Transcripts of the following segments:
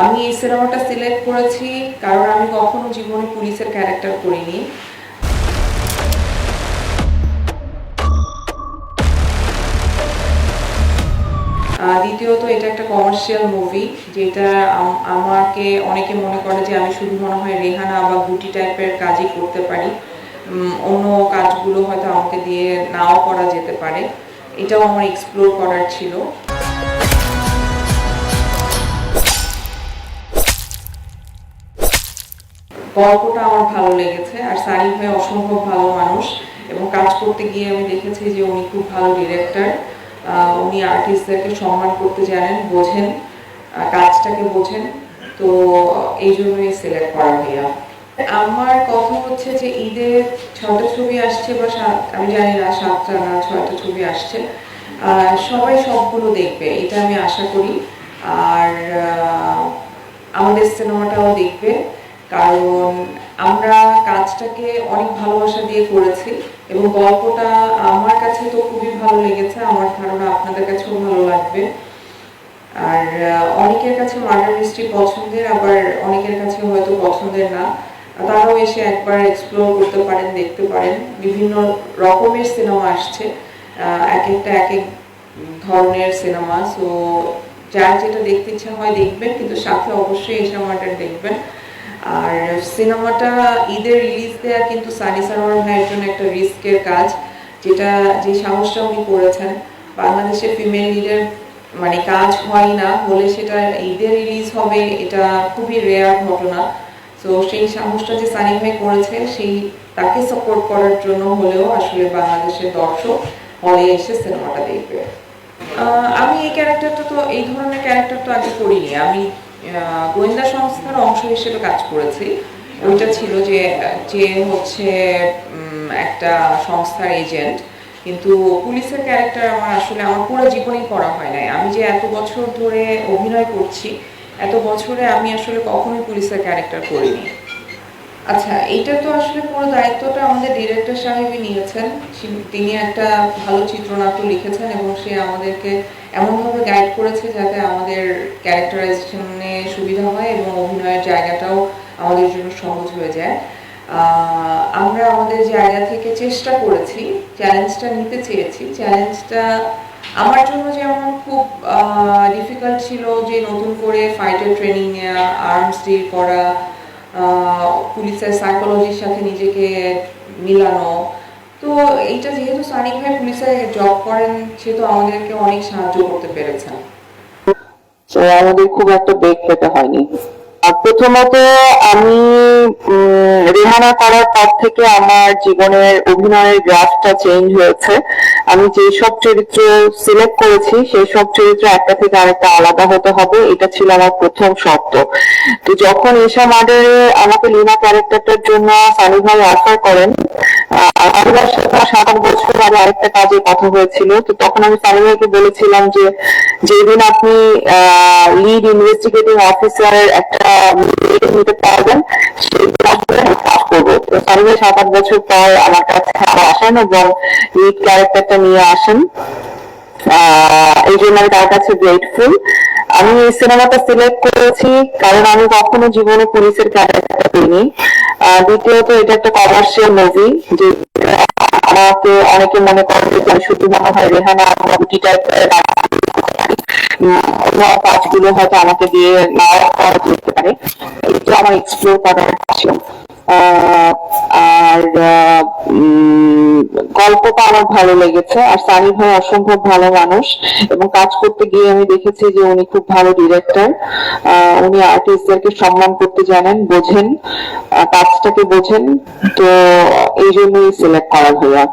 আমি এই সিনেমাটা সিলেক্ট করেছি কারণ আমি কখনো জীবনে পুলিশের ক্যারেক্টার করিনি। দ্বিতীয়ত এটা একটা কমার্শিয়াল মুভি যেটা আমাকে অনেকে মনে করে যে আমি শুধু মনে হয় রেহানা বা গুটি টাইপের কাজই করতে পারি। অন্য কাজগুলো হয়তো আমাকে দিয়ে নাও করা যেতে পারে। এটাও আমার এক্সপ্লোর করার ছিল। গল্পটা আমার ভালো লেগেছে আর সানি ভাই অসম্ভব ভালো মানুষ এবং কাজ করতে গিয়ে আমি দেখেছি যে উনি খুব ভালো ডিরেক্টর উনি আর্টিস্টদেরকে সম্মান করতে জানেন, বোঝেন কাজটাকে বোঝেন। তো এই জন্যই সিলেক্ট করা ভাইয়া আমার কথা হচ্ছে যে ঈদে ছটা ছবি আসছে বা আমি জানি না, সাতটা না ছয়টা ছবি আসছে। সবাই সবগুলো দেখবে, এটা আমি আশা করি। আর আমাদের সিনেমাটাও দেখবে। কারণ আমরা কাজটাকে অনেক ভালোবাসা দিয়ে করেছি এবং গল্পটা আমার কাছে তো খুবই ভালো লেগেছে, আমার ধারণা আপনাদের কাছেও ভালো লাগবে। আর অনেকের কাছে মার্ডার মিস্ট্রি পছন্দের, আবার অনেকের কাছে হয়তো পছন্দের না। তারাও এসে একবার এক্সপ্লোর করতে পারেন, দেখতে পারেন। বিভিন্ন রকমের সিনেমা আসছে এক একটা এক এক ধরনের সিনেমা সো যার যেটা দেখতে ইচ্ছা হয় দেখবেন, কিন্তু সাথে অবশ্যই এসে মার্ডার দেখবেন। আর সিনেমাটা ঈদের রিলিজ দেওয়া কিন্তু সানি সারোয়ার ভাইয়ের জন্য একটা রিস্কের কাজ, যেটা যে সাহসটা উনি করেছেন। বাংলাদেশে ফিমেল লিডের মানে কাজ হয় না, হলে সেটা ঈদে রিলিজ হবে, এটা খুবই রেয়ার ঘটনা। তো সেই সাহসটা যে সানি ভাই করেছে, সেই তাকে সাপোর্ট করার জন্য হলেও আসলে বাংলাদেশের দর্শক হলে এসে সিনেমাটা দেখবে। আমি এই ক্যারেক্টারটা তো, এই ধরনের ক্যারেক্টার তো আগে করিনি। আমি গোয়েন্দা সংস্থার অংশ হিসেবে কাজ করেছি। ওইটা ছিল যে যে হচ্ছে একটা সংস্থার এজেন্ট। কিন্তু পুলিশের ক্যারেক্টার আমার আসলে, আমার পুরো জীবনেই করা হয় নাই। আমি যে এত বছর ধরে অভিনয় করছি, এত বছরে আমি আসলে কখনোই পুলিশের ক্যারেক্টার করিনি। আচ্ছা এইটা তো আসলে পুরো দায়িত্বটা আমাদের ডিরেক্টর সাহেবই নিয়েছেন। তিনি একটা ভালো চিত্রনাট্য লিখেছেন এবং সে আমাদেরকে এমনভাবে গাইড করেছে যাতে আমাদের ক্যারেক্টারাইজেশনে সুবিধা হয় এবং অভিনয়ের জায়গাটাও আমাদের জন্য সহজ হয়ে যায়। আমরা আমাদের জায়গা থেকে চেষ্টা করেছি চ্যালেঞ্জটা নিতে চেয়েছি। চ্যালেঞ্জটা আমার জন্য যেমন খুব ডিফিকাল্ট ছিল যে নতুন করে ফাইটার ট্রেনিং নেওয়া আর্মস ডিল করা পুলিশের সাইকোলজির সাথে নিজেকে মিলানো। তো এইটা যেহেতু সানিক ভাই পুলিশে জব করেন, সে তো আমাদেরকে অনেক সাহায্য করতে পেরেছেন তো আমাদের খুব একটা বেগ পেতে হয়নি। প্রথমত আমি রেহানা করার পর থেকে আমার জীবনের অভিনয়ের গ্রাফটা চেঞ্জ হয়েছে। আমি যে সব চরিত্র সিলেক্ট করেছি, সেই সব চরিত্র একটা থেকে আরেকটা আলাদা হতে হবে, এটা ছিল আমার প্রথম শর্ত। তো যখন এশা মার্ডারে আমাকে লিনা ক্যারেক্টারটার জন্য সানি ভাই অফার করেন সাত আট বছর আগে আরেকটা কাজে কথা হয়েছিল। তো তখন আমি সানি ভাইকে বলেছিলাম যে, যেদিন আপনি লিড ইনভেস্টিগেটিং অফিসার একটা নিতে পারবেন আমি সাত আট বছর পর আমার কাছে আসেন এবং ক্যারেক্টারটা নিয়ে আসেন। এই জন্য আমি তার কাছে গ্রেটফুল আমি এই সিনেমাটা সিলেক্ট করেছি কারণ আমি কখনো জীবনে পুলিশের ক্যারেক্টার করিনি আহ, দ্বিতীয়ত এটা একটা কমার্শিয়াল মুভি যে আমাকে অনেকে মনে করে যে শুধু মনে হয় রেহানা গুটি টাইপের হয়তো আমাকে দিয়ে নাও করা যেতে পারে। এটা আমার এক্সপ্লোর করার আর গল্পটা আমার ভালো লেগেছে। আর সানি ভাই অসম্ভব ভালো মানুষ এবং কাজ করতে গিয়ে আমি দেখেছি যে উনি খুব ভালো ডিরেক্টর উনি আর্টিস্টদেরকে সম্মান করতে জানেন, বোঝেন কাজটাকে বোঝেন। তো এই জন্যই সিলেক্ট করা ভাইয়া।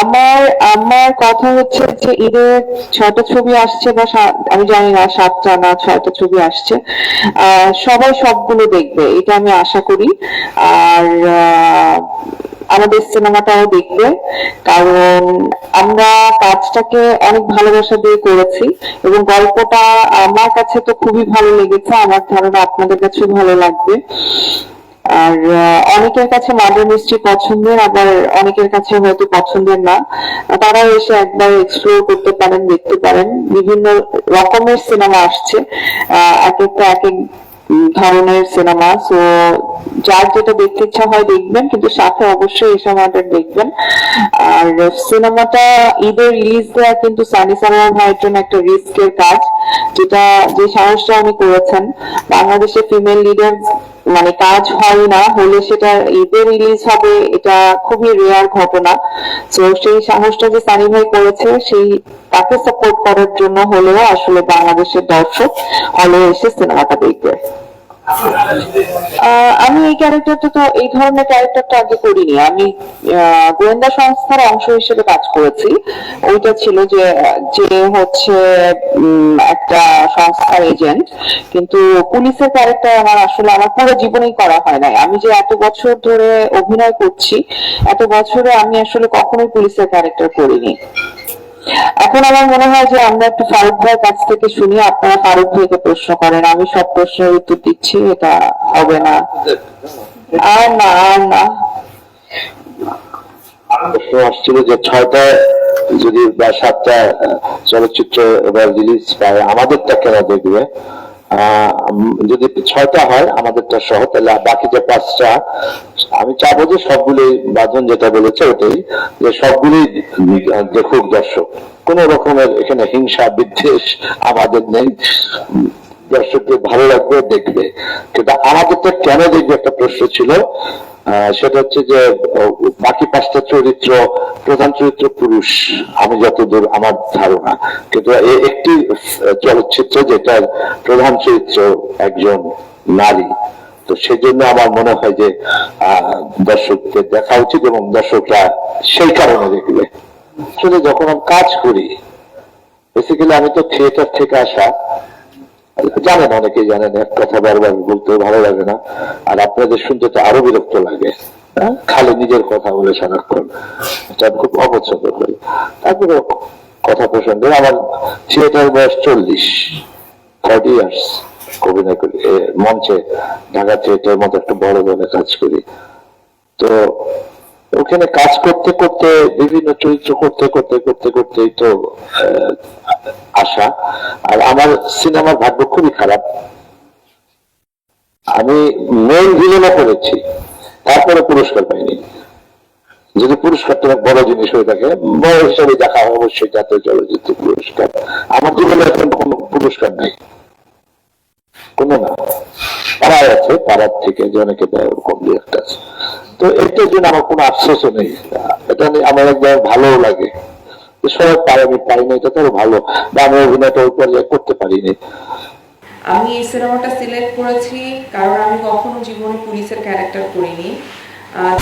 আমার আমার কথা হচ্ছে যে ঈদের ছয়টা ছবি আসছে বা আমি জানি না, সাতটা না ছয়টা ছবি আসছে। সবাই সবগুলো দেখবে, এটা আমি আশা করি। আর আমাদের সিনেমাটাও দেখবে, কারণ আমরা কাজটাকে অনেক ভালোবাসা দিয়ে করেছি এবং গল্পটা আমার কাছে তো খুবই ভালো লেগেছে, আমার ধারণা আপনাদের কাছেও ভালো লাগবে। আর অনেকের কাছে মার্ডার মিস্ট্রি পছন্দের, আবার অনেকের কাছে হয়তো পছন্দের না। তারা এসে একবার এক্সপ্লোর করতে পারেন, দেখতে পারেন। বিভিন্ন রকমের সিনেমা আসছে। এক একটা এক এক ধরনের সিনেমা সো যার যেটা দেখতে ইচ্ছা হয় দেখবেন, কিন্তু সাথে অবশ্যই এই সময়টা দেখবেন। আর সিনেমাটা ঈদের রিলিজ দেওয়া কিন্তু সানি সালমান ভাইয়ের জন্য একটা রিস্কের কাজ। যেটা, যে সাহসটা উনি করেছেন। বাংলাদেশে ফিমেল লিডার মানে কাজ হয় না, হলে সেটা ঈদে রিলিজ হবে, এটা খুবই রেয়ার ঘটনা। তো সেই সাহসটা যে সানি ভাই করেছে, সেই, তাকে সাপোর্ট করার জন্য হলেও আসলে বাংলাদেশের দর্শক হলে এসে সিনেমাটা দেখবে। আমি এই ক্যারেক্টারটা তো, এই ধরনের ক্যারেক্টারটা আগে করিনি। আমি গোয়েন্দা সংস্থার অংশ হিসেবে কাজ করেছি। ওইটা ছিল যে যে হচ্ছে একটা সংস্থার এজেন্ট কিন্তু পুলিশের ক্যারেক্টার আমার আসলে, আমার পুরো জীবনেই করা হয় নাই। আমি যে এত বছর ধরে অভিনয় করছি, এত বছরে আমি আসলে কখনোই পুলিশের ক্যারেক্টার করিনি। এখন আমার মনে হয় যে আমরা একটু ফারুক ভাইয়ের কাছ থেকে শুনি, আপনারা ফারুক ভাইকে প্রশ্ন করেন। আমি সব প্রশ্নের উত্তর দিচ্ছি, এটা হবে না। আর না আর না। প্রশ্ন যে যদি বা সাতটা চলচ্চিত্র এবার রিলিজ পায়, আমাদেরটা কেন দেখবে? যদি ছয়টা হয় আমাদেরটা সহ, তাহলে বাকি যে পাঁচটা, আমি চাবো যে সবগুলি বাঁধন যেটা বলেছে ওটাই, যে সবগুলি দেখুক দর্শক। কোন রকমের এখানে হিংসা, বিদ্বেষ আমাদের নেই। দর্শকদের ভালো লাগবে, দেখবে। কিন্তু আমাদেরটা কেন দেখবে একটা প্রশ্ন ছিল সেটা হচ্ছে যে বাকি পাঁচটা চরিত্র, প্রধান চরিত্র পুরুষ, আমি যতদূর আমার ধারণা। কিন্তু একটি চলচ্চিত্র যেটার প্রধান চরিত্র একজন নারী। তো সেই জন্য আমার মনে হয় যে দর্শকদের দেখা উচিত এবং দর্শকরা সেই কারণে দেখবে। আসলে যখন আমি কাজ করি বেসিক্যালি আমি তো থিয়েটার থেকে আসা জানেন অনেকেই জানেন, এক কথা বারবার বলতে ভালো লাগে না। আর আপনাদের শুনতে তো আরও বিরক্ত লাগে হ্যাঁ? খালি নিজের কথা বলে সারাক্ষণ। এটা আমি খুব অপছন্দ করি। তারপরে কথা প্রসঙ্গে আমার থিয়েটার বয়স চল্লিশ থার্টি ইয়ার্স অভিনয় করি। মঞ্চে, ঢাকা থিয়েটারের মতো একটা বড় দলে কাজ করি। তো ওখানে কাজ করতে করতে, বিভিন্ন চরিত্র করতে করতে করতে করতেই তো আসা। আর আমার সিনেমার ভাগ্য খুবই খারাপ। আমি মেন ভিলেনে করেছি। তারপরে পুরস্কার পাইনি। যদি পুরস্কারটা বড় জিনিস হয়ে থাকে, বড় হিসাবে দেখা অবশ্যই জাতীয় চলচ্চিত্র পুরস্কার। আমার জীবনে এখন কোনো পুরস্কার নেই। কোনো না পাড়ায় আছে পাড়ার থেকে অনেকে দেয় দু একটা আছে। তো এটার জন্য আমার কোনো আফসোসও নেই। এটা নিয়ে আমার একদম ভালোও লাগে। সবাই পারে আমি পারি এটা তো আরও ভালো। বা আমি অভিনয়টা ওই করতে পারিনি। আমি এই সিনেমাটা সিলেক্ট করেছি কারণ আমি কখনো জীবনে পুলিশের ক্যারেক্টার করিনি। আহ,